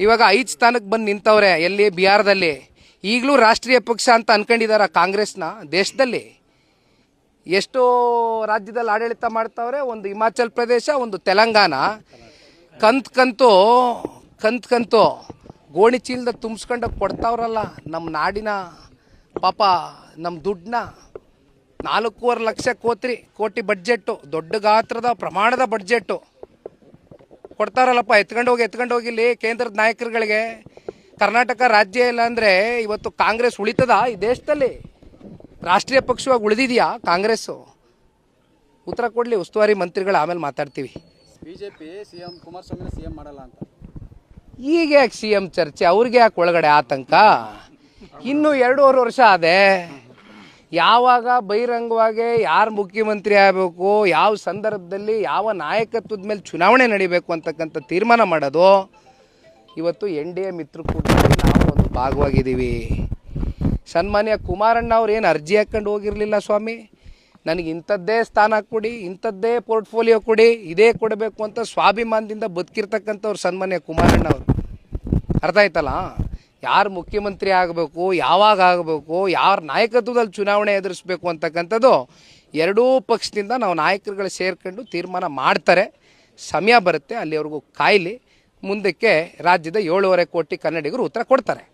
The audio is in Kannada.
ಇವಾಗ ಐದು ಸ್ಥಾನಕ್ಕೆ ಬಂದು ನಿಂತವ್ರೆ, ಎಲ್ಲಿ? ಬಿಹಾರದಲ್ಲಿ. ಈಗಲೂ ರಾಷ್ಟ್ರೀಯ ಪಕ್ಷ ಅಂತ ಅನ್ಕೊಂಡಿದ್ದಾರೆ ಕಾಂಗ್ರೆಸ್ನ? ದೇಶದಲ್ಲಿ ಎಷ್ಟೋ ರಾಜ್ಯದಲ್ಲಿ ಆಡಳಿತ ಮಾಡ್ತಾವ್ರೆ, ಒಂದು ಹಿಮಾಚಲ್ ಪ್ರದೇಶ, ಒಂದು ತೆಲಂಗಾಣ. ಕಂತ್ ಕಂತು ಕಂತ್ ಕಂತು ಗೋಣಿ ಚೀಲದ ತುಂಬಿಸ್ಕೊಂಡು ಕೊಡ್ತಾವ್ರಲ್ಲ ನಮ್ಮ ನಾಡಿನ ಪಾಪ ನಮ್ಮ ದುಡ್ಡನ್ನ. ನಾಲ್ಕೂವರೆ ಲಕ್ಷ ಕೋತ್ರಿ, ಕೋಟಿ ಬಡ್ಜೆಟ್ಟು ದೊಡ್ಡ ಗಾತ್ರದ ಪ್ರಮಾಣದ ಬಡ್ಜೆಟ್ಟು ಕೊಡ್ತಾರಲ್ಲಪ್ಪ ಎತ್ಕೊಂಡು ಹೋಗಿ ಎತ್ಕೊಂಡು ಹೋಗಿಲ್ಲಿ ಕೇಂದ್ರದ ನಾಯಕರುಗಳಿಗೆ. ಕರ್ನಾಟಕ ರಾಜ್ಯ ಇಲ್ಲ ಅಂದರೆ ಇವತ್ತು ಕಾಂಗ್ರೆಸ್ ಉಳಿತದ ಈ ದೇಶದಲ್ಲಿ? ರಾಷ್ಟ್ರೀಯ ಪಕ್ಷವಾಗಿ ಉಳಿದಿದೆಯಾ ಕಾಂಗ್ರೆಸ್ಸು? ಉತ್ತರ ಕೊಡಲಿ ಉಸ್ತುವಾರಿ ಮಂತ್ರಿಗಳು ಆಮೇಲೆ ಮಾತಾಡ್ತೀವಿ. ಬಿಜೆಪಿ ಸಿಎಂ ಸಿ ಸಿಎಂ ಮಾಡಲ್ಲ ಅಂತ. ಈಗ ಯಾಕೆ ಸಿ ಎಂ ಚರ್ಚೆ? ಅವ್ರಿಗೆ ಯಾಕೆ ಒಳಗಡೆ ಆತಂಕ? ಇನ್ನೂ ಎರಡೂವರೆ ವರ್ಷ ಆದೆ. ಯಾವಾಗ ಬಹಿರಂಗವಾಗಿ ಯಾರು ಮುಖ್ಯಮಂತ್ರಿ ಆಗಬೇಕು, ಯಾವ ಸಂದರ್ಭದಲ್ಲಿ ಯಾವ ನಾಯಕತ್ವದ ಮೇಲೆ ಚುನಾವಣೆ ನಡಿಬೇಕು ಅಂತಕ್ಕಂಥ ತೀರ್ಮಾನ ಮಾಡೋದು, ಇವತ್ತು ಎನ್ ಡಿ ಎ ಮಿತ್ರಕೂಟದಲ್ಲಿ ನಾವು ಒಂದು ಭಾಗವಾಗಿದ್ದೀವಿ. ಸನ್ಮಾನ್ಯ ಕುಮಾರಣ್ಣ ಅವ್ರು ಏನು ಅರ್ಜಿ ಹಾಕ್ಕೊಂಡು ಹೋಗಿರಲಿಲ್ಲ ಸ್ವಾಮಿ? ನನಗೆ ಇಂಥದ್ದೇ ಸ್ಥಾನ ಕೊಡಿ, ಇಂಥದ್ದೇ ಪೋರ್ಟ್ಫೋಲಿಯೋ ಕೊಡಿ, ಇದೇ ಕೊಡಬೇಕು ಅಂತ ಸ್ವಾಭಿಮಾನದಿಂದ ಬದುಕಿರ್ತಕ್ಕಂಥವ್ರು ಸನ್ಮಾನ್ಯ ಕುಮಾರಣ್ಣ ಅವರು. ಅರ್ಥ ಆಯ್ತಲ್ಲ? ಯಾರು ಮುಖ್ಯಮಂತ್ರಿ ಆಗಬೇಕು, ಯಾವಾಗ ಆಗಬೇಕು, ಯಾರ ನಾಯಕತ್ವದಲ್ಲಿ ಚುನಾವಣೆ ಎದುರಿಸ್ಬೇಕು ಅಂತಕ್ಕಂಥದ್ದು ಎರಡೂ ಪಕ್ಷದಿಂದ ನಾವು ನಾಯಕರುಗಳು ಸೇರ್ಕೊಂಡು ತೀರ್ಮಾನ ಮಾಡ್ತಾರೆ. ಸಮಯ ಬರುತ್ತೆ, ಅಲ್ಲಿವರೆಗೂ ಕಾಯಿಲಿ. ಮುಂದಕ್ಕೆ ರಾಜ್ಯದ ಏಳುವರೆ ಕೋಟಿ ಕನ್ನಡಿಗರು ಉತ್ತರ ಕೊಡ್ತಾರೆ.